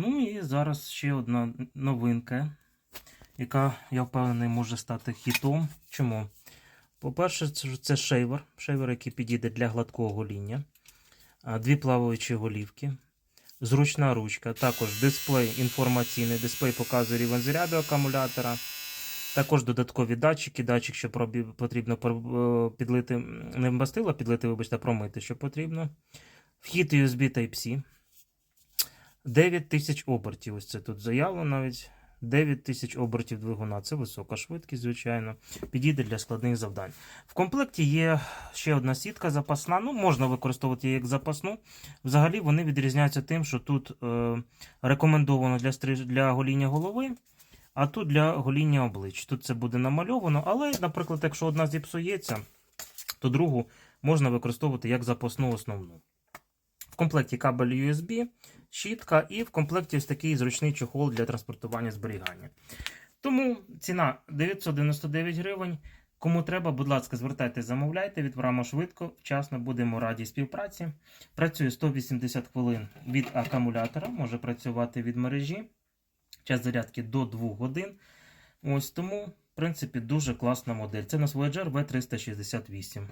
Ну і зараз ще одна новинка, яка, я впевнений, може стати хітом. Чому? По-перше, це, шейвер, шейвер, який підійде для гладкого гоління, дві плаваючі голівки, зручна ручка, також дисплей, інформаційний дисплей показує рівень заряду акумулятора. Також додаткові датчики, датчик, що потрібно е, підлити, не мастило, підлити, вибачте, промити, що потрібно. Вхід USB Type-C. 9 тисяч обертів. Ось це тут заявлено навіть. 9 тисяч обертів двигуна. Це висока швидкість, звичайно. Підійде для складних завдань. В комплекті є ще одна сітка запасна. Ну, можна використовувати її як запасну. Взагалі вони відрізняються тим, що тут е, рекомендовано для, стриж... для гоління голови, а тут для гоління облич. Тут це буде намальовано, але, наприклад, якщо одна зіпсується, то другу можна використовувати як запасну основну. Комплекті кабель USB, щітка і в комплекті ось такий зручний чохол для транспортування зберігання. Тому ціна 999 гривень. Кому треба, будь ласка, звертайтеся, замовляйте, відправимо швидко, вчасно будемо раді співпраці. Працює 180 хвилин від акумулятора, може працювати від мережі. Час зарядки до 2 годин. Ось тому, в принципі, дуже класна модель. Це у нас Voyager V368.